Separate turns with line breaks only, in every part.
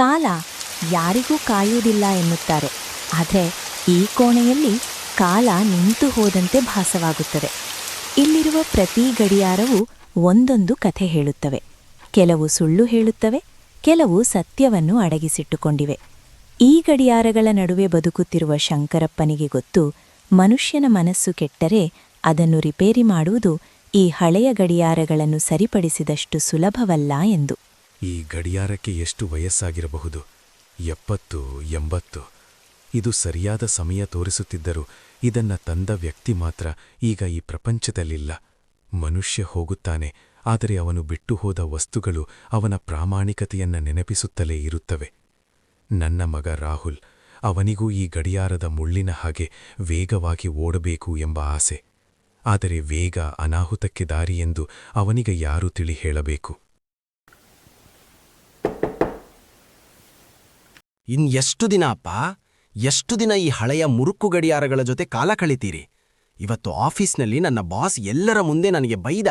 ಕಾಲ ಯಾರಿಗೂ ಕಾಯುವುದಿಲ್ಲ ಎನ್ನುತ್ತಾರೆ. ಆದರೆ ಈ ಕೋಣೆಯಲ್ಲಿ ಕಾಲ ನಿಂತು ಹೋದಂತೆ ಭಾಸವಾಗುತ್ತದೆ. ಇಲ್ಲಿರುವ ಪ್ರತಿ ಗಡಿಯಾರವು ಒಂದೊಂದು ಕಥೆ ಹೇಳುತ್ತವೆ. ಕೆಲವು ಸುಳ್ಳು ಹೇಳುತ್ತವೆ, ಕೆಲವು ಸತ್ಯವನ್ನು ಅಡಗಿಸಿಟ್ಟುಕೊಂಡಿವೆ. ಈ ಗಡಿಯಾರಗಳ ನಡುವೆ ಬದುಕುತ್ತಿರುವ ಶಂಕರಪ್ಪನಿಗೆ ಗೊತ್ತು, ಮನುಷ್ಯನ ಮನಸ್ಸು ಕೆಟ್ಟರೆ ಅದನ್ನು ರಿಪೇರಿ ಮಾಡುವುದು ಈ ಹಳೆಯ ಗಡಿಯಾರಗಳನ್ನು ಸರಿಪಡಿಸಿದಷ್ಟು ಸುಲಭವಲ್ಲ ಎಂದು.
ಈ ಗಡಿಯಾರಕ್ಕೆ ಎಷ್ಟು ವಯಸ್ಸಾಗಿರಬಹುದು? ಎಪ್ಪತ್ತು, ಎಂಬತ್ತು? ಇದು ಸರಿಯಾದ ಸಮಯ ತೋರಿಸುತ್ತಿದ್ದರೂ ಇದನ್ನ ತಂದ ವ್ಯಕ್ತಿ ಮಾತ್ರ ಈಗ ಈ ಪ್ರಪಂಚದಲ್ಲಿಲ್ಲ. ಮನುಷ್ಯ ಹೋಗುತ್ತಾನೆ, ಆದರೆ ಅವನು ಬಿಟ್ಟು ಹೋದ ವಸ್ತುಗಳು ಅವನ ಪ್ರಾಮಾಣಿಕತೆಯನ್ನ ನೆನಪಿಸುತ್ತಲೇ ಇರುತ್ತವೆ. ನನ್ನ ಮಗ ರಾಹುಲ್, ಅವನಿಗೂ ಈ ಗಡಿಯಾರದ ಮುಳ್ಳಿನ ಹಾಗೆ ವೇಗವಾಗಿ ಓಡಬೇಕು ಎಂಬ ಆಸೆ. ಆದರೆ ವೇಗ ಅನಾಹುತಕ್ಕೆ ದಾರಿ ಎಂದು ಅವನಿಗೆ ಯಾರು ತಿಳಿ ಹೇಳಬೇಕು?
ಇನ್ ಎಷ್ಟು ದಿನ ಅಪ್ಪ? ಎಷ್ಟು ದಿನ ಈ ಹಳೆಯ ಮುರುಕು ಗಡಿಯಾರಗಳ ಜೊತೆ ಕಾಲ ಕಳಿತೀರಿ? ಇವತ್ತು ಆಫೀಸ್ನಲ್ಲಿ ನನ್ನ ಬಾಸ್ ಎಲ್ಲರ ಮುಂದೆ ನನಗೆ ಬೈದ.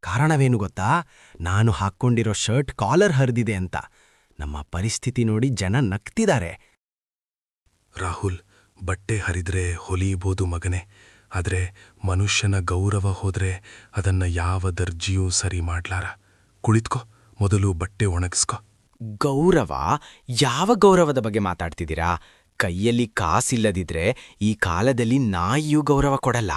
ಕಾರಣವೇನು ಗೊತ್ತಾ? ನಾನು ಹಾಕ್ಕೊಂಡಿರೋ ಶರ್ಟ್ ಕಾಲರ್ ಹರಿದಿದೆ ಅಂತ. ನಮ್ಮ ಪರಿಸ್ಥಿತಿ ನೋಡಿ ಜನ ನಕ್ತಿದ್ದಾರೆ
ರಾಹುಲ್, ಬಟ್ಟೆ ಹರಿದ್ರೆ ಹೊಲಿಯಬಹುದು ಮಗನೆ. ಆದರೆ ಮನುಷ್ಯನ ಗೌರವ ಹೋದ್ರೆ ಅದನ್ನ ಯಾವ ದರ್ಜಿಯೂ ಸರಿ ಮಾಡ್ಲಾರ. ಕುಳಿತ್ಕೋ, ಮೊದಲು ಬಟ್ಟೆ ಒಣಗಿಸ್ಕೋ.
ಗೌರವ? ಯಾವ ಗೌರವದ ಬಗ್ಗೆ ಮಾತಾಡ್ತಿದ್ದೀರಾ? ಕೈಯಲ್ಲಿ ಕಾಸಿಲ್ಲದಿದ್ರೆ ಈ ಕಾಲದಲ್ಲಿ ನಾಯಿಯೂ ಗೌರವ ಕೊಡಲ್ಲ.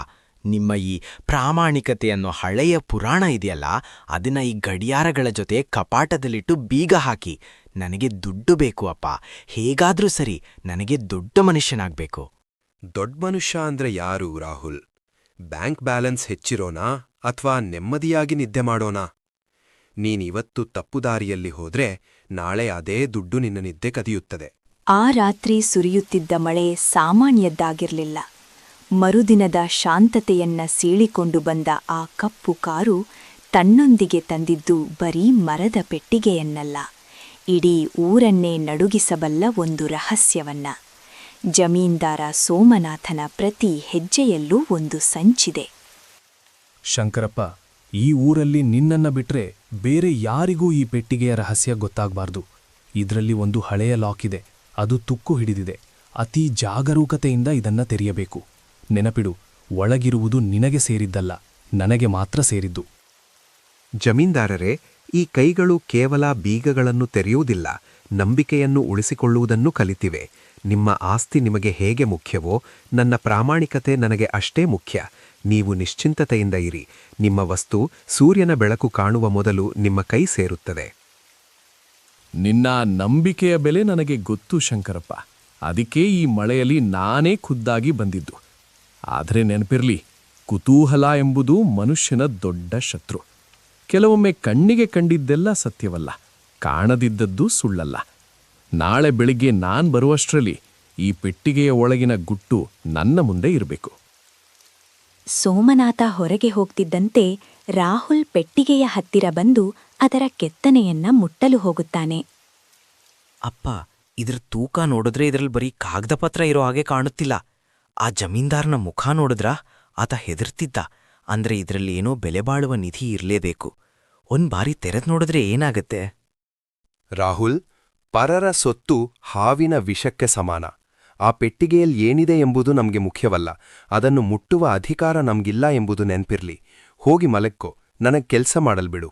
ನಿಮ್ಮ ಈ ಪ್ರಾಮಾಣಿಕತೆ ಅನ್ನೋ ಹಳೆಯ ಪುರಾಣ ಇದೆಯಲ್ಲ, ಅದನ್ನ ಈ ಗಡಿಯಾರಗಳ ಜೊತೆ ಕಪಾಟದಲ್ಲಿಟ್ಟು ಬೀಗ ಹಾಕಿ. ನನಗೆ ದುಡ್ಡು ಬೇಕು ಅಪ್ಪ. ಹೇಗಾದ್ರೂ ಸರಿ, ನನಗೆ ದೊಡ್ಡ ಮನುಷ್ಯನಾಗ್ಬೇಕು.
ದೊಡ್ಡ ಮನುಷ್ಯ ಅಂದ್ರೆ ಯಾರು ರಾಹುಲ್? ಬ್ಯಾಂಕ್ ಬ್ಯಾಲೆನ್ಸ್ ಹೆಚ್ಚಿರೋನಾ ಅಥವಾ ನೆಮ್ಮದಿಯಾಗಿ ನಿದ್ದೆ ಮಾಡೋನಾ? ನೀನಿವತ್ತು ತಪ್ಪುದಾರಿಯಲ್ಲಿ ಹೋದ್ರೆ ನಾಳೆ ಅದೇ ದುಡ್ಡು ನಿನ್ನ ನಿದ್ದೆ ಕದಿಯುತ್ತದೆ.
ಆ ರಾತ್ರಿ ಸುರಿಯುತ್ತಿದ್ದ ಮಳೆ ಸಾಮಾನ್ಯದ್ದಾಗಿರಲಿಲ್ಲ. ಮರುದಿನದ ಶಾಂತತೆಯನ್ನ ಸೀಳಿಕೊಂಡು ಬಂದ ಆ ಕಪ್ಪು ಕಾರು ತನ್ನೊಂದಿಗೆ ತಂದಿದ್ದು ಬರೀ ಮರದ ಪೆಟ್ಟಿಗೆಯನ್ನಲ್ಲ ಇಡೀ ಊರನ್ನೇ ನಡುಗಿಸಬಲ್ಲ ಒಂದು ರಹಸ್ಯವನ್ನ. ಜಮೀನ್ದಾರ ಸೋಮನಾಥನ ಪ್ರತಿ ಹೆಜ್ಜೆಯಲ್ಲೂ ಒಂದು ಸಂಚಿದೆ.
ಶಂಕರಪ್ಪ ಈ ಊರಲ್ಲಿ ನಿನ್ನನ್ನ ಬಿಟ್ರೆ ಬೇರೆ ಯಾರಿಗೂ ಈ ಪೆಟ್ಟಿಗೆಯ ರಹಸ್ಯ ಗೊತ್ತಾಗಬಾರ್ದು. ಇದರಲ್ಲಿ ಒಂದು ಹಳೆಯ ಲಾಕ್ ಇದೆ. ಅದು ತುಕ್ಕು ಹಿಡಿದಿದೆ. ಅತಿ ಜಾಗರೂಕತೆಯಿಂದ ಇದನ್ನ ತೆರೆಯಬೇಕು. ನೆನಪಿಡು, ಒಳಗಿರುವುದು ನಿನಗೆ ಸೇರಿದ್ದಲ್ಲ, ನನಗೆ ಮಾತ್ರ ಸೇರಿದ್ದು.
ಜಮೀನ್ದಾರರೇ, ಈ ಕೈಗಳು ಕೇವಲ ಬೀಗಗಳನ್ನು ತೆರೆಯುವುದಿಲ್ಲ, ನಂಬಿಕೆಯನ್ನು ಉಳಿಸಿಕೊಳ್ಳುವುದನ್ನು ಕಲಿತಿವೆ. ನಿಮ್ಮ ಆಸ್ತಿ ನಿಮಗೆ ಹೇಗೆ ಮುಖ್ಯವೋ, ನನ್ನ ಪ್ರಾಮಾಣಿಕತೆ ನನಗೆ ಅಷ್ಟೇ ಮುಖ್ಯ. ನೀವು ನಿಶ್ಚಿಂತತೆಯಿಂದ ಇರಿ. ನಿಮ್ಮ ವಸ್ತು ಸೂರ್ಯನ ಬೆಳಕು ಕಾಣುವ ಮೊದಲು ನಿಮ್ಮ ಕೈ ಸೇರುತ್ತದೆ.
ನಿನ್ನ ನಂಬಿಕೆಯ ಬೆಲೆ ನನಗೆ ಗೊತ್ತು, ಶಂಕರಪ್ಪ. ಅದಕ್ಕೆ ಈ ಮಳೆಯಲ್ಲಿ ನಾನೇ ಖುದ್ದಾಗಿ ಬಂದಿದ್ದು. ಆದರೆ ನೆನಪಿರಲಿ, ಕುತೂಹಲ ಎಂಬುದು ಮನುಷ್ಯನ ದೊಡ್ಡ ಶತ್ರು. ಕೆಲವೊಮ್ಮೆ ಕಣ್ಣಿಗೆ ಕಂಡಿದ್ದೆಲ್ಲ ಸತ್ಯವಲ್ಲ, ಕಾಣದಿದ್ದದ್ದು ಸುಳ್ಳಲ್ಲ. ನಾಳೆ ಬೆಳಿಗ್ಗೆ ನಾನ್ ಬರುವಷ್ಟರಲ್ಲಿ ಈ ಪೆಟ್ಟಿಗೆಯ ಒಳಗಿನ ಗುಟ್ಟು ನನ್ನ ಮುಂದೆ ಇರಬೇಕು.
ಸೋಮನಾಥ ಹೊರಗೆ ಹೋಗ್ತಿದ್ದಂತೆ ರಾಹುಲ್ ಪೆಟ್ಟಿಗೆಯ ಹತ್ತಿರ ಬಂದು ಅದರ ಕೆತ್ತನೆಯನ್ನ ಮುಟ್ಟಲು ಹೋಗುತ್ತಾನೆ.
ಅಪ್ಪ ಇದ್ರ ತೂಕ ನೋಡಿದ್ರೆ ಇದರಲ್ಲಿ ಬರೀ ಕಾಗದ ಪತ್ರ ಇರೋ ಹಾಗೆ ಕಾಣುತ್ತಿಲ್ಲ. ಆ ಜಮೀನ್ದಾರನ ಮುಖ ನೋಡಿದ್ರ ಆತ ಹೆದರ್ತಿದ್ದ. ಅಂದ್ರೆ ಇದರಲ್ಲಿ ಏನೋ ಬೆಲೆ ಬಾಳುವ ನಿಧಿ ಇರಲೇಬೇಕು. ಒಂದ್ ಬಾರಿ ತೆರೆದ್ ನೋಡಿದ್ರೆ ಏನಾಗತ್ತೆ?
ರಾಹುಲ್ ಪರರ ಸೊತ್ತು ಹಾವಿನ ವಿಷಕ್ಕೆ ಸಮಾನ. ಆ ಪೆಟ್ಟಿಗೆಯಲ್ಲಿ ಏನಿದೆ ಎಂಬುದು ನಮಗೆ ಮುಖ್ಯವಲ್ಲ. ಅದನ್ನು ಮುಟ್ಟುವ ಅಧಿಕಾರ ನಮಗಿಲ್ಲ ಎಂಬುದು ನೆನ್ಪಿರ್ಲಿ. ಹೋಗಿ ಮಲಕ್ಕೋ ನನಗೆ ಕೆಲಸ ಮಾಡಲ್ಬಿಡು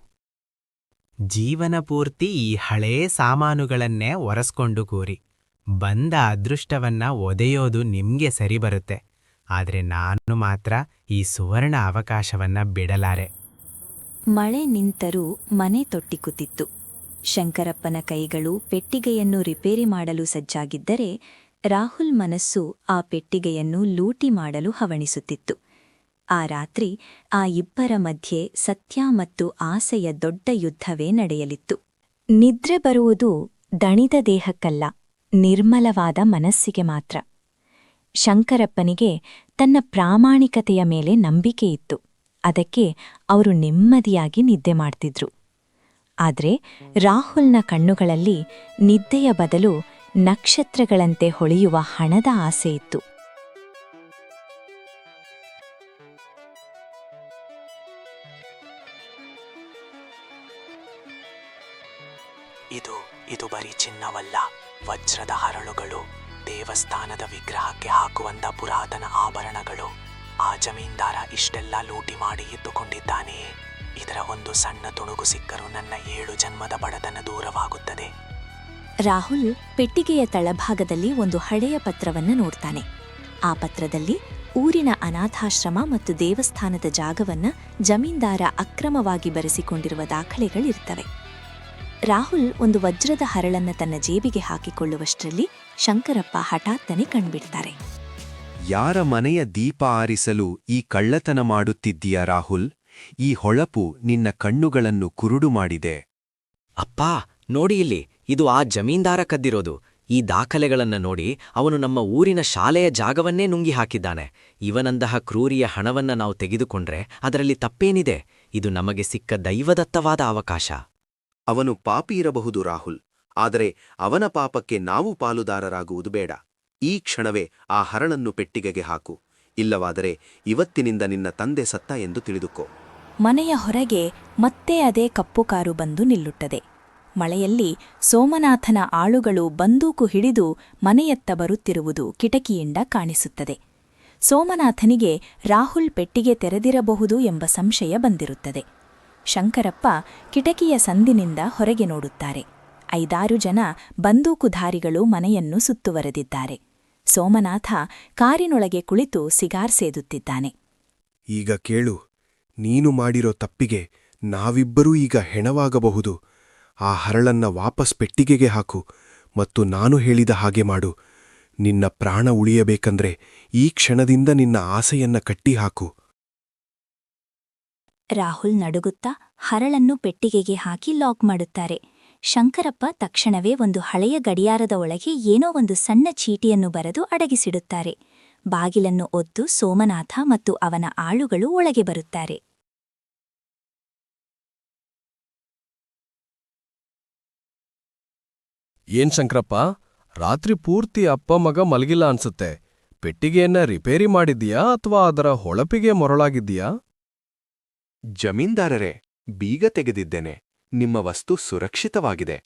ಜೀವನ ಪೂರ್ತಿ ಈ ಹಳೇ ಸಾಮಾನುಗಳನ್ನೇ ಒರೆಸ್ಕೊಂಡು ಕೂರಿ. ಬಂದ ಅದೃಷ್ಟವನ್ನ ಒದೆಯೋದು ನಿಮ್ಗೆ ಸರಿ ಬರುತ್ತೆ. ಆದರೆ ನಾನು ಮಾತ್ರ ಈ ಸುವರ್ಣ ಅವಕಾಶವನ್ನ ಬಿಡಲಾರೆ.
ಮಳೆ ನಿಂತರೂ ಮನೆ ತೊಟ್ಟಿಕುತ್ತಿತ್ತು ಶಂಕರಪ್ಪನ ಕೈಗಳು ಪೆಟ್ಟಿಗೆಯನ್ನು ರಿಪೇರಿ ಮಾಡಲು ಸಜ್ಜಾಗಿದ್ದರೆ ರಾಹುಲ್ ಮನಸ್ಸು ಆ ಪೆಟ್ಟಿಗೆಯನ್ನು ಲೂಟಿ ಮಾಡಲು ಹವಣಿಸುತ್ತಿತ್ತು. ಆ ರಾತ್ರಿ ಆ ಇಬ್ಬರ ಮಧ್ಯೆ ಸತ್ಯ ಮತ್ತು ಆಸೆಯ ದೊಡ್ಡ ಯುದ್ಧವೇ ನಡೆಯಲಿತ್ತು. ನಿದ್ರೆ ಬರುವುದು ದಣಿದ ದೇಹಕ್ಕಲ್ಲ, ನಿರ್ಮಲವಾದ ಮನಸ್ಸಿಗೆ ಮಾತ್ರ. ಶಂಕರಪ್ಪನಿಗೆ ತನ್ನ ಪ್ರಾಮಾಣಿಕತೆಯ ಮೇಲೆ ನಂಬಿಕೆಯಿತ್ತು ಅದಕ್ಕೆ ಅವರು ನೆಮ್ಮದಿಯಾಗಿ ನಿದ್ದೆ ಮಾಡ್ತಿದ್ರು. ಆದರೆ ರಾಹುಲ್ನ ಕಣ್ಣುಗಳಲ್ಲಿ ನಿದ್ದೆಯ ಬದಲು ನಕ್ಷತ್ರಗಳಂತೆ ಹೊಳೆಯುವ ಹಣದ ಆಸೆ ಇತ್ತು.
ಇದು ಇದು ಬರೀ ಚಿನ್ನವಲ್ಲ. ವಜ್ರದ ಹರಳುಗಳು, ದೇವಸ್ಥಾನದ ವಿಗ್ರಹಕ್ಕೆ ಹಾಕುವಂತ ಪುರಾತನ ಆಭರಣಗಳು. ಆ ಜಮೀನ್ದಾರ ಇಷ್ಟೆಲ್ಲ ಲೂಟಿ ಮಾಡಿ ಇದ್ದುಕೊಂಡಿದ್ದಾನೆಯೇ. ಇದರ ಒಂದು ಸಣ್ಣ ತುಣುಗು ಸಿಕ್ಕರೂ ನನ್ನ ಏಳು ಜನ್ಮದ ಬಡತನ ದೂರವಾಗುತ್ತದೆ.
ರಾಹುಲ್ ಪೆಟ್ಟಿಗೆಯ ತಳಭಾಗದಲ್ಲಿ ಒಂದು ಹಳೆಯ ಪತ್ರವನ್ನು ನೋಡ್ತಾನೆ. ಆ ಪತ್ರದಲ್ಲಿ ಊರಿನ ಅನಾಥಾಶ್ರಮ ಮತ್ತು ದೇವಸ್ಥಾನದ ಜಾಗವನ್ನ ಜಮೀನ್ದಾರ ಅಕ್ರಮವಾಗಿ ಬರೆಸಿಕೊಂಡಿರುವ ದಾಖಲೆಗಳಿರ್ತವೆ. ರಾಹುಲ್ ಒಂದು ವಜ್ರದ ಹರಳನ್ನ ತನ್ನ ಜೇಬಿಗೆ ಹಾಕಿಕೊಳ್ಳುವಷ್ಟರಲ್ಲಿ ಶಂಕರಪ್ಪ ಹಠಾತ್ತನೆ ಕಣ್ಬಿಡ್ತಾರೆ.
ಯಾರ ಮನೆಯ ದೀಪ ಆರಿಸಲು ಈ ಕಳ್ಳತನ ಮಾಡುತ್ತಿದ್ದೀಯ ರಾಹುಲ್? ಈ ಹೊಳಪು ನಿನ್ನ ಕಣ್ಣುಗಳನ್ನು ಕುರುಡು ಮಾಡಿದೆ.
ಅಪ್ಪ ನೋಡಿ ಇಲ್ಲಿ. ಇದು ಆ ಜಮೀನ್ದಾರ ಕದ್ದಿರೋದು. ಈ ದಾಖಲೆಗಳನ್ನ ನೋಡಿ ಅವನು ನಮ್ಮ ಊರಿನ ಶಾಲೆಯ ಜಾಗವನ್ನೇ ನುಂಗಿ ಹಾಕಿದ್ದಾನೆ. ಇವನಂತಹ ಕ್ರೂರಿಯ ಹಣವನ್ನ ನಾವು ತೆಗೆದುಕೊಂಡ್ರೆ ಅದರಲ್ಲಿ ತಪ್ಪೇನಿದೆ? ಇದು ನಮಗೆ ಸಿಕ್ಕ ದೈವದತ್ತವಾದ ಅವಕಾಶ.
ಅವನು ಪಾಪಿ ಇರಬಹುದು ರಾಹುಲ್ ಆದರೆ ಅವನ ಪಾಪಕ್ಕೆ ನಾವು ಪಾಲುದಾರರಾಗುವುದು ಬೇಡ. ಈ ಕ್ಷಣವೇ ಆ ಹರಳನ್ನು ಪೆಟ್ಟಿಗೆಗೆ ಹಾಕು. ಇಲ್ಲವಾದರೆ ಇವತ್ತಿನಿಂದ ನಿನ್ನ ತಂದೆ ಸತ್ತ ಎಂದು ತಿಳಿದುಕೋ.
ಮನೆಯ ಹೊರಗೆ ಮತ್ತೆ ಅದೇ ಕಪ್ಪು ಕಾರು ಬಂದು ನಿಲ್ಲುತ್ತದೆ. ಮಳೆಯಲ್ಲಿ ಸೋಮನಾಥನ ಆಳುಗಳು ಬಂದೂಕು ಹಿಡಿದು ಮನೆಯತ್ತ ಬರುತ್ತಿರುವುದು ಕಿಟಕಿಯಿಂದ ಕಾಣಿಸುತ್ತದೆ. ಸೋಮನಾಥನಿಗೆ ರಾಹುಲ್ ಪೆಟ್ಟಿಗೆ ತೆರೆದಿರಬಹುದು ಎಂಬ ಸಂಶಯ ಬಂದಿರುತ್ತದೆ. ಶಂಕರಪ್ಪ ಕಿಟಕಿಯ ಸಂದಿನಿಂದ ಹೊರಗೆ ನೋಡುತ್ತಾರೆ. ಐದಾರು ಜನ ಬಂದೂಕುಧಾರಿಗಳು ಮನೆಯನ್ನು ಸುತ್ತುವರೆದಿದ್ದಾರೆ. ಸೋಮನಾಥ ಕಾರಿನೊಳಗೆ ಕುಳಿತು ಸಿಗಾರ್ ಸೇದುತ್ತಿದ್ದಾನೆ.
ಈಗ ಕೇಳು, ನೀನು ಮಾಡಿರೋ ತಪ್ಪಿಗೆ ನಾವಿಬ್ಬರೂ ಈಗ ಹೆಣವಾಗಬಹುದು. ಆ ಹರಳನ್ನ ವಾಪಸ್ ಪೆಟ್ಟಿಗೆಗೆ ಹಾಕು ಮತ್ತು ನಾನು ಹೇಳಿದ ಹಾಗೆ ಮಾಡು. ನಿನ್ನ ಪ್ರಾಣ ಉಳಿಯಬೇಕಂದ್ರೆ ಈ ಕ್ಷಣದಿಂದ ನಿನ್ನ ಆಸೆಯನ್ನ ಕಟ್ಟಿಹಾಕು
ರಾಹುಲ್ ನಡುಗುತ್ತಾ ಹರಳನ್ನು ಪೆಟ್ಟಿಗೆಗೆ ಹಾಕಿ ಲಾಕ್ ಮಾಡುತ್ತಾರೆ. ಶಂಕರಪ್ಪ ತಕ್ಷಣವೇ ಒಂದು ಹಳೆಯ ಗಡಿಯಾರದ ಒಳಗೆ ಏನೋ ಒಂದು ಸಣ್ಣ ಚೀಟಿಯನ್ನು ಬರೆದು ಅಡಗಿಸಿಡುತ್ತಾರೆ. ಬಾಗಿಲನ್ನು ಒದ್ದು ಸೋಮನಾಥ ಮತ್ತು ಅವನ ಆಳುಗಳು ಒಳಗೆ ಬರುತ್ತಾರೆ.
ಏನ್ ಶಂಕ್ರಪ್ಪ? ರಾತ್ರಿ ಪೂರ್ತಿ ಅಪ್ಪ ಮಗ ಮಲಗಿಲ್ಲ ಅನ್ಸುತ್ತೆ. ಪೆಟ್ಟಿಗೆಯನ್ನ ರಿಪೇರಿ ಮಾಡಿದ್ಯಾ ಅಥವಾ ಅದರ ಹೊಳಪಿಗೆ ಮೊರಳಾಗಿದ್ದೀಯಾ?
ಜಮೀನ್ದಾರರೇ ಬೀಗ ತೆಗೆದಿದ್ದೇನೆ. ನಿಮ್ಮ ವಸ್ತು ಸುರಕ್ಷಿತವಾಗಿದೆ.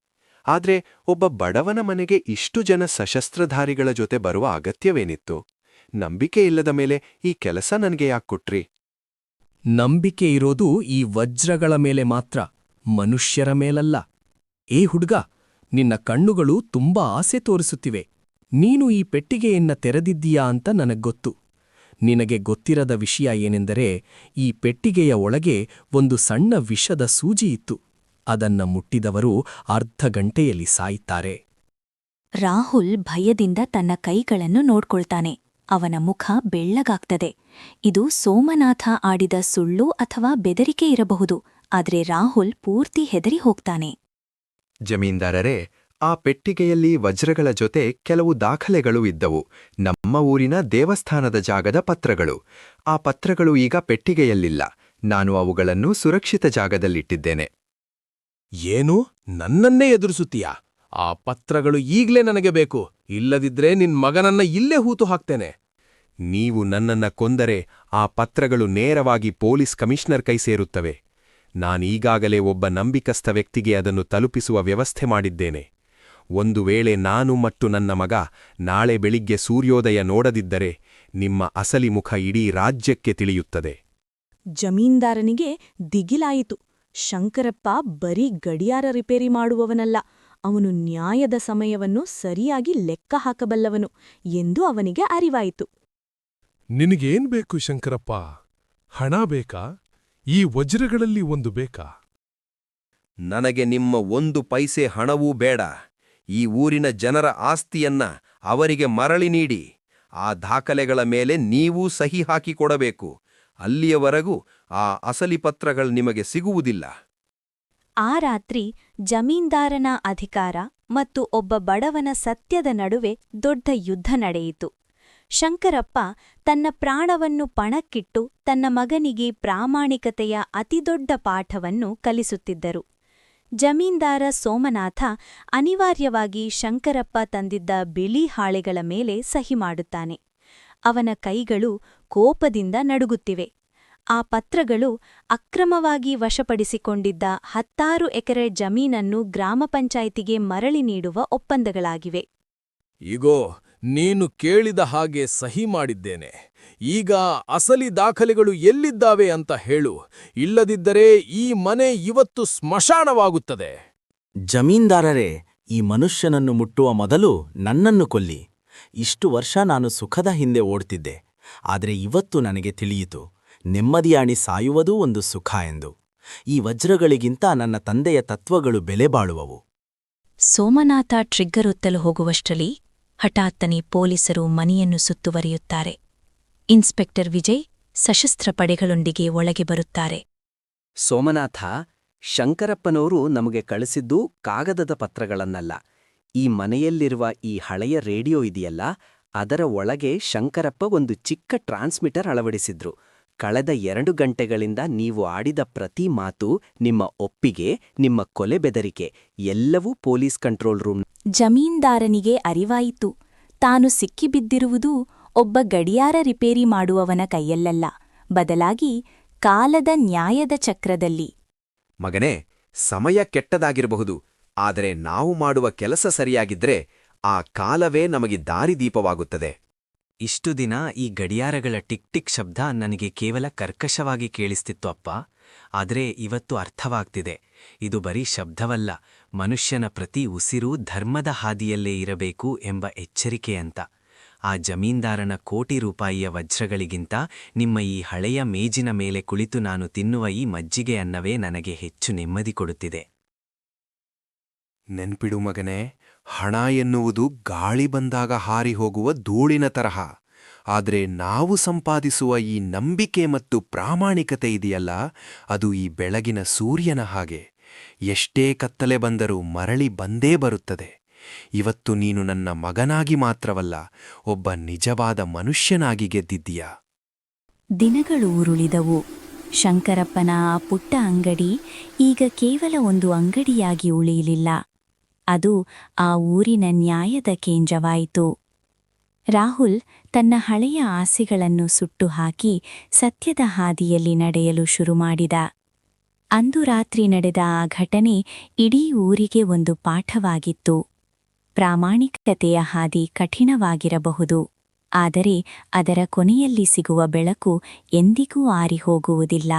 ಆದ್ರೆ ಒಬ್ಬ ಬಡವನ ಮನೆಗೆ ಇಷ್ಟು ಜನ ಸಶಸ್ತ್ರಧಾರಿಗಳ ಜೊತೆ ಬರುವ ಅಗತ್ಯವೇನಿತ್ತು? ನಂಬಿಕೆ ಇಲ್ಲದ ಮೇಲೆ ಈ ಕೆಲಸ ನನಗೆ ಯಾಕ್ ಕೊಟ್ರಿ?
ನಂಬಿಕೆ ಇರೋದು ಈ ವಜ್ರಗಳ ಮೇಲೆ ಮಾತ್ರ ಮನುಷ್ಯರ ಮೇಲಲ್ಲ. ಏ ಹುಡ್ಗ ನಿನ್ನ ಕಣ್ಣುಗಳು ತುಂಬಾ ಆಸೆ ತೋರಿಸುತ್ತಿವೆ. ನೀನು ಈ ಪೆಟ್ಟಿಗೆಯನ್ನ ತೆರೆದಿದ್ದೀಯಾ ಅಂತ ನನಗ್ಗೊತ್ತು ನಿನಗೆ ಗೊತ್ತಿರದ ವಿಷಯ ಏನೆಂದರೆ, ಈ ಪೆಟ್ಟಿಗೆಯ ಒಳಗೆ ಒಂದು ಸಣ್ಣ ವಿಷದ ಸೂಜಿ ಇತ್ತು. ಅದನ್ನ ಮುಟ್ಟಿದವರು ಅರ್ಧ ಗಂಟೆಯಲ್ಲಿ ಸಾಯುತ್ತಾರೆ.
ರಾಹುಲ್ ಭಯದಿಂದ ತನ್ನ ಕೈಗಳನ್ನು ನೋಡ್ಕೊಳ್ತಾನೆ. ಅವನ ಮುಖ ಬೆಳ್ಳಗಾಗ್ತದೆ. ಇದು ಸೋಮನಾಥ ಆಡಿದ ಸುಳ್ಳು ಅಥವಾ ಬೆದರಿಕೆ ಇರಬಹುದು, ಆದರೆ ರಾಹುಲ್ ಪೂರ್ತಿ ಹೆದರಿ ಹೋಗ್ತಾನೆ.
ಜಮೀನ್ದಾರರೇ, ಆ ಪೆಟ್ಟಿಗೆಯಲ್ಲಿ ವಜ್ರಗಳ ಜೊತೆ ಕೆಲವು ದಾಖಲೆಗಳು ಇದ್ದವು. ನಮ್ಮ ಊರಿನ ದೇವಸ್ಥಾನದ ಜಾಗದ ಪತ್ರಗಳು. ಆ ಪತ್ರಗಳು ಈಗ ಪೆಟ್ಟಿಗೆಯಲ್ಲಿಲ್ಲ. ನಾನು ಅವುಗಳನ್ನು ಸುರಕ್ಷಿತ ಜಾಗದಲ್ಲಿಟ್ಟಿದ್ದೇನೆ.
ಏನು? ನನ್ನನ್ನೇ ಎದುರಿಸುತ್ತೀಯಾ? ಆ ಪತ್ರಗಳು ಈಗ್ಲೇ ನನಗೆ ಬೇಕು. ಇಲ್ಲದಿದ್ರೆ ನಿನ್ ಮಗನನ್ನ ಇಲ್ಲೇ ಹೂತು ಹಾಕ್ತೇನೆ.
ನೀವು ನನ್ನನ್ನ ಕೊಂದರೆ ಆ ಪತ್ರಗಳು ನೇರವಾಗಿ ಪೊಲೀಸ್ ಕಮಿಷನರ್ ಕೈ ಸೇರುತ್ತವೆ. ನಾನೀಗಾಗಲೇ ಒಬ್ಬ ನಂಬಿಕಸ್ಥ ವ್ಯಕ್ತಿಗೆ ಅದನ್ನು ತಲುಪಿಸುವ ವ್ಯವಸ್ಥೆ ಮಾಡಿದ್ದೇನೆ. ಒಂದು ವೇಳೆ ನಾನು ಮತ್ತು ನನ್ನ ಮಗ ನಾಳೆ ಬೆಳಿಗ್ಗೆ ಸೂರ್ಯೋದಯ ನೋಡದಿದ್ದರೆ ನಿಮ್ಮ ಅಸಲಿ ಮುಖ ಇಡೀ ರಾಜ್ಯಕ್ಕೆ ತಿಳಿಯುತ್ತದೆ.
ಜಮೀನ್ದಾರನಿಗೆ ದಿಗಿಲಾಯಿತು. ಶಂಕರಪ್ಪ ಬರೀ ಗಡಿಯಾರ ರಿಪೇರಿ ಮಾಡುವವನಲ್ಲ ಅವನು ನ್ಯಾಯದ ಸಮಯವನ್ನು ಸರಿಯಾಗಿ ಲೆಕ್ಕ ಹಾಕಬಲ್ಲವನು ಎಂದು ಅವನಿಗೆ ಅರಿವಾಯಿತು.
ನಿನಗೇನ್ ಬೇಕು ಶಂಕರಪ್ಪ? ಹಣ ಬೇಕಾ? ಈ ವಜ್ರಗಳಲ್ಲಿ ಒಂದು ಬೇಕಾ?
ನನಗೆ ನಿಮ್ಮ ಒಂದು ಪೈಸೆ ಹಣವೂ ಬೇಡ. ಈ ಊರಿನ ಜನರ ಆಸ್ತಿಯನ್ನ ಅವರಿಗೆ ಮರಳಿ ನೀಡಿ. ಆ ದಾಖಲೆಗಳ ಮೇಲೆ ನೀವೂ ಸಹಿ ಹಾಕಿಕೊಡಬೇಕು ಅಲ್ಲಿಯವರೆಗೂ ಆ ಅಸಲಿ ಪತ್ರಗಳು ನಿಮಗೆ ಸಿಗುವುದಿಲ್ಲ.
ಆ ರಾತ್ರಿ ಜಮೀನ್ದಾರನ ಅಧಿಕಾರ ಮತ್ತು ಒಬ್ಬ ಬಡವನ ಸತ್ಯದ ನಡುವೆ ದೊಡ್ಡ ಯುದ್ಧ ನಡೆಯಿತು. ಶಂಕರಪ್ಪ ತನ್ನ ಪ್ರಾಣವನ್ನು ಪಣಕ್ಕಿಟ್ಟು ತನ್ನ ಮಗನಿಗೆ ಪ್ರಾಮಾಣಿಕತೆಯ ಅತಿದೊಡ್ಡ ಪಾಠವನ್ನು ಕಲಿಸುತ್ತಿದ್ದರು. ಜಮೀನ್ದಾರ ಸೋಮನಾಥ ಅನಿವಾರ್ಯವಾಗಿ ಶಂಕರಪ್ಪ ತಂದಿದ್ದ ಬಿಳಿ ಹಾಳೆಗಳ ಮೇಲೆ ಸಹಿ ಮಾಡುತ್ತಾನೆ. ಅವನ ಕೈಗಳು ಕೋಪದಿಂದ ನಡುಗುತ್ತಿವೆ. ಆ ಪತ್ರಗಳು ಅಕ್ರಮವಾಗಿ ವಶಪಡಿಸಿಕೊಂಡಿದ್ದ ಹತ್ತಾರು ಎಕರೆ ಜಮೀನನ್ನು ಗ್ರಾಮ ಪಂಚಾಯಿತಿಗೆ ಮರಳಿ ನೀಡುವ ಒಪ್ಪಂದಗಳಾಗಿವೆ.
ಈಗೋ ನೀನು ಕೇಳಿದ ಹಾಗೆ ಸಹಿ ಮಾಡಿದ್ದೇನೆ. ಈಗ ಅಸಲಿ ದಾಖಲೆಗಳು ಎಲ್ಲಿದ್ದಾವೆ ಅಂತ ಹೇಳು. ಇಲ್ಲದಿದ್ದರೆ ಈ ಮನೆ ಇವತ್ತು ಸ್ಮಶಾನವಾಗುತ್ತದೆ.
ಜಮೀನ್ದಾರರೇ ಈ ಮನುಷ್ಯನನ್ನು ಮುಟ್ಟುವ ಮೊದಲು ನನ್ನನ್ನು ಕೊಲ್ಲಿ. ಇಷ್ಟು ವರ್ಷ ನಾನು ಸುಖದ ಹಿಂದೆ ಓಡ್ತಿದ್ದೆ. ಆದರೆ ಇವತ್ತು ನನಗೆ ತಿಳಿಯಿತು. ನೆಮ್ಮದಿಯಾಣಿ ಸಾಯುವುದೂ ಒಂದು ಸುಖ ಎಂದು. ಈ ವಜ್ರಗಳಿಗಿಂತ ನನ್ನ ತಂದೆಯ ತತ್ವಗಳು ಬೆಲೆ ಬಾಳುವವು
ಸೋಮನಾಥ ಟ್ರಿಗ್ಗರುತ್ತಲು ಹೋಗುವಷ್ಟರಲ್ಲಿ ಹಠಾತ್ತನೆ ಪೊಲೀಸರು ಮನೆಯನ್ನು ಸುತ್ತುವರಿಯುತ್ತಾರೆ. ಇನ್ಸ್ಪೆಕ್ಟರ್ ವಿಜಯ್ ಸಶಸ್ತ್ರ ಪಡೆಗಳೊಂದಿಗೆ ಒಳಗೆ ಬರುತ್ತಾರೆ.
ಸೋಮನಾಥ, ಶಂಕರಪ್ಪನವರು ನಮಗೆ ಕಳಿಸಿದ್ದು ಕಾಗದದ ಪತ್ರಗಳನ್ನಲ್ಲ. ಈ ಮನೆಯಲ್ಲಿರುವ ಈ ಹಳೆಯ ರೇಡಿಯೋ ಇದೆಯಲ್ಲ? ಅದರ ಒಳಗೆ ಶಂಕರಪ್ಪ ಒಂದು ಚಿಕ್ಕ ಟ್ರಾನ್ಸ್ಮಿಟರ್ ಅಳವಡಿಸಿದ್ರು. ಕಳೆದ ಎರಡು ಗಂಟೆಗಳಿಂದ ನೀವು ಆಡಿದ ಪ್ರತಿ ಮಾತು ನಿಮ್ಮ ಒಪ್ಪಿಗೆ, ನಿಮ್ಮ ಕೊಲೆ ಬೆದರಿಕೆ, ಎಲ್ಲವೂ ಪೊಲೀಸ್ ಕಂಟ್ರೋಲ್ ರೂಮ್
ಜಮೀನ್ದಾರನಿಗೆ ಅರಿವಾಯಿತು. ತಾನು ಸಿಕ್ಕಿಬಿದ್ದಿರುವುದು ಒಬ್ಬ ಗಡಿಯಾರ ರಿಪೇರಿ ಮಾಡುವವನ ಕೈಯಲ್ಲಲ್ಲ. ಬದಲಾಗಿ ಕಾಲದ ನ್ಯಾಯದ ಚಕ್ರದಲ್ಲಿ.
ಮಗನೇ ಸಮಯ ಕೆಟ್ಟದಾಗಿರಬಹುದು. ಆದರೆ ನಾವು ಮಾಡುವ ಕೆಲಸ ಸರಿಯಾಗಿದ್ರೆ ಆ ಕಾಲವೇ ನಮಗೆ ದಾರಿದೀಪವಾಗುತ್ತದೆ
ಇಷ್ಟು ದಿನ ಈ ಗಡಿಯಾರಗಳ ಟಿಕ್ ಟಿಕ್ ಶಬ್ದ ನನಗೆ ಕೇವಲ ಕರ್ಕಶವಾಗಿ ಕೇಳಿಸ್ತಿತ್ತು ಅಪ್ಪ. ಆದರೆ ಇವತ್ತು ಅರ್ಥವಾಗ್ತಿದೆ. ಇದು ಬರೀ ಶಬ್ದವಲ್ಲ, ಮನುಷ್ಯನ ಪ್ರತಿ ಉಸಿರು ಧರ್ಮದ ಹಾದಿಯಲ್ಲೇ ಇರಬೇಕು ಎಂಬ ಎಚ್ಚರಿಕೆ ಅಂತ. ಆ ಜಮೀನ್ದಾರನ ಕೋಟಿ ರೂಪಾಯಿಯ ವಜ್ರಗಳಿಗಿಂತ ನಿಮ್ಮ ಈ ಹಳೆಯ ಮೇಜಿನ ಮೇಲೆ ಕುಳಿತು ನಾನು ತಿನ್ನುವ ಈ ಮಜ್ಜಿಗೆ ಅನ್ನವೇ ನನಗೆ ಹೆಚ್ಚು ನೆಮ್ಮದಿ ಕೊಡುತ್ತಿದೆ.
ನೆನ್ಪಿಡು ಮಗನೇ, ಹಣ ಎನ್ನುವುದು ಗಾಳಿ ಬಂದಾಗ ಹಾರಿ ಹೋಗುವ ಧೂಳಿನ ತರಹ. ಆದರೆ ನಾವು ಸಂಪಾದಿಸುವ ಈ ನಂಬಿಕೆ ಮತ್ತು ಪ್ರಾಮಾಣಿಕತೆ ಇದೆಯಲ್ಲ, ಅದು ಈ ಬೆಳಗಿನ ಸೂರ್ಯನ ಹಾಗೆ. ಎಷ್ಟೇ ಕತ್ತಲೆ ಬಂದರೂ ಮರಳಿ ಬಂದೇ ಬರುತ್ತದೆ. ಇವತ್ತು ನೀನು ನನ್ನ ಮಗನಾಗಿ ಮಾತ್ರವಲ್ಲ, ಒಬ್ಬ ನಿಜವಾದ ಮನುಷ್ಯನಾಗಿ ಗೆದ್ದಿದ್ದೀಯ?
ದಿನಗಳು ಉರುಳಿದವು. ಶಂಕರಪ್ಪನ ಆ ಪುಟ್ಟ ಅಂಗಡಿ ಈಗ ಕೇವಲ ಒಂದು ಅಂಗಡಿಯಾಗಿ ಉಳಿಯಲಿಲ್ಲ. ಅದು ಆ ಊರಿನ ನ್ಯಾಯದ ಕೇಂದ್ರವಾಯಿತು. ರಾಹುಲ್ ತನ್ನ ಹಳೆಯ ಆಸೆಗಳನ್ನು ಸುಟ್ಟು ಹಾಕಿ ಸತ್ಯದ ಹಾದಿಯಲ್ಲಿ ನಡೆಯಲು ಶುರುಮಾಡಿದ. ಅಂದು ರಾತ್ರಿ ನಡೆದ ಆ ಘಟನೆ ಇಡೀ ಊರಿಗೆ ಒಂದು ಪಾಠವಾಗಿತ್ತು. ಪ್ರಾಮಾಣಿಕತೆಯ ಹಾದಿ ಕಠಿಣವಾಗಿರಬಹುದು. ಆದರೆ ಅದರ ಕೊನೆಯಲ್ಲಿ ಸಿಗುವ ಬೆಳಕು ಎಂದಿಗೂ ಆರಿಹೋಗುವುದಿಲ್ಲ.